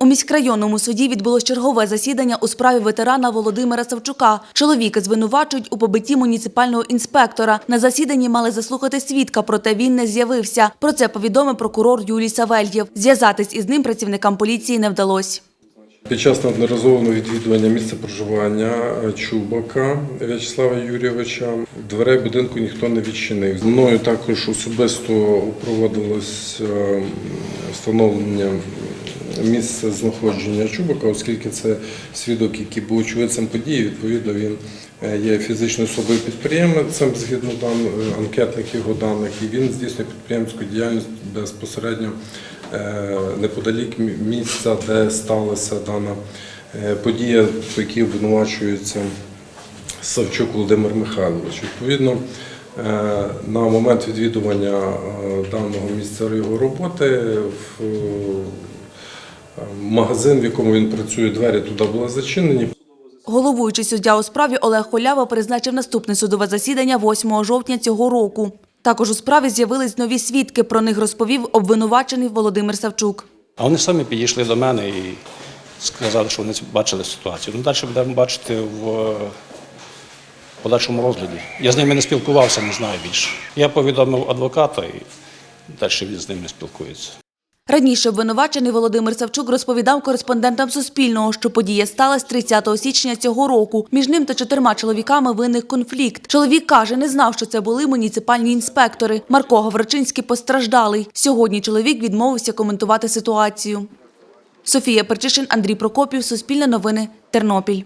У міськрайонному суді відбулось чергове засідання у справі ветерана Володимира Савчука. Чоловіка звинувачують у побитті муніципального інспектора. На засіданні мали заслухати свідка, проте він не з'явився. Про це повідомив прокурор Юлій Савельєв. Зв'язатись із ним працівникам поліції не вдалося. Під час неодноразового відвідування місця проживання Чубака В'ячеслава Юрійовича дверей будинку ніхто не відчинив. Мною також особисто проводилось е, встановлення місця знаходження Чубака, оскільки це свідок, який був очевидцем події. Відповідно, він е, є фізичною особою підприємцем згідно дан, е, анкетних його даних, і він здійснює підприємську діяльність безпосередньо е, неподалік місця, де сталася дана подія, по якій обвинувачується Савчук Володимир Михайлович. Відповідно, на момент відвідування даного місця його роботи магазин, в якому він працює, двері туди були зачинені. Головуючий суддя у справі Олег Холява призначив наступне судове засідання 8 жовтня цього року. Також у справі з'явились нові свідки. Про них розповів обвинувачений Володимир Савчук. А вони самі підійшли до мене і сказали, що вони бачили ситуацію. Ну, далі будемо бачити в подальшому розгляді. Я з ними не спілкувався, не знаю більше. Я повідомив адвоката і далі він з ними спілкується. Раніше обвинувачений Володимир Савчук розповідав кореспондентам Суспільного, що подія сталася 30 січня цього року. Між ним та чотирма чоловіками виник конфлікт. Чоловік каже, не знав, що це були муніципальні інспектори. Марко Гавричинський постраждалий. Сьогодні чоловік відмовився коментувати ситуацію. Софія Перчишин, Андрій Прокопів, Суспільне новини, Тернопіль.